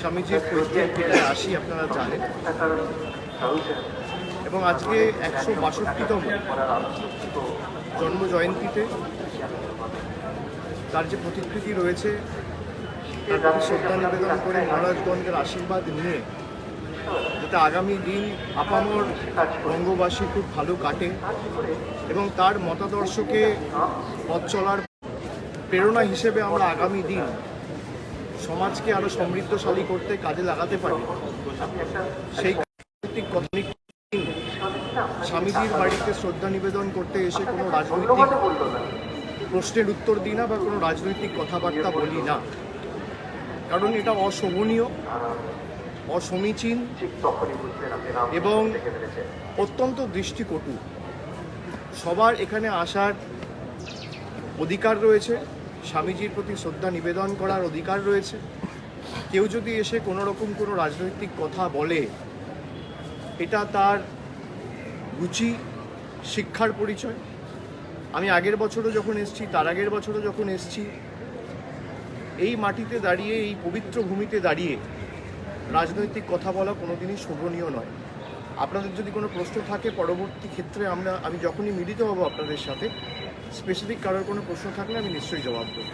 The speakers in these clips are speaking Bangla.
স্বামীজির পৈতৃক ভিটায় আসি, আপনারা জানেন। এবং আজকে একশো বাষট্টিতম জন্ম জয়ন্তীতে তার যে প্রতিকৃতি রয়েছে, তার প্রতি শ্রদ্ধা নিবেদন করে মহারাজগঞ্জের আশীর্বাদ নিয়ে যাতে আগামী দিন আপামর বঙ্গবাসী খুব ভালো কাটে এবং তার মতাদর্শকে পথ চলার প্রেরণা হিসেবে আমরা আগামী দিন সমাজকে আরও সমৃদ্ধশালী করতে কাজে লাগাতে পারি, সেই স্বামীজির বাড়িতে শ্রদ্ধা নিবেদন করতে এসে কোনো রাজনৈতিক প্রশ্নের উত্তর দিই না বা কোনো রাজনৈতিক কথাবার্তা বলি না। কারণ এটা অশোভনীয়, অসমীচীন এবং অত্যন্ত দৃষ্টিকটু। সবার এখানে আসার অধিকার রয়েছে। স্বামীজির প্রতি শ্রদ্ধা নিবেদন করার অধিকার রয়েছে। কেউ যদি এসে কোনো রকম কোনো রাজনৈতিক কথা বলে, এটা তার রুচি, শিক্ষার পরিচয়। আমি আগের বছরও যখন এসেছি, তার আগের বছরও যখন এসেছি, এই মাটিতে দাঁড়িয়ে, এই পবিত্র ভূমিতে দাঁড়িয়ে রাজনৈতিক কথা বলা কোনোদিনই শোভনীয় নয়। আপনাদের যদি কোনো প্রশ্ন থাকে, পরবর্তী ক্ষেত্রে আমরা, আমি যখনই মিলিত হব আপনাদের সাথে স্পেসিফিক কারোর কোনো প্রশ্ন থাকলে আমি নিশ্চয়ই জবাব দেবো।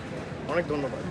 অনেক ধন্যবাদ।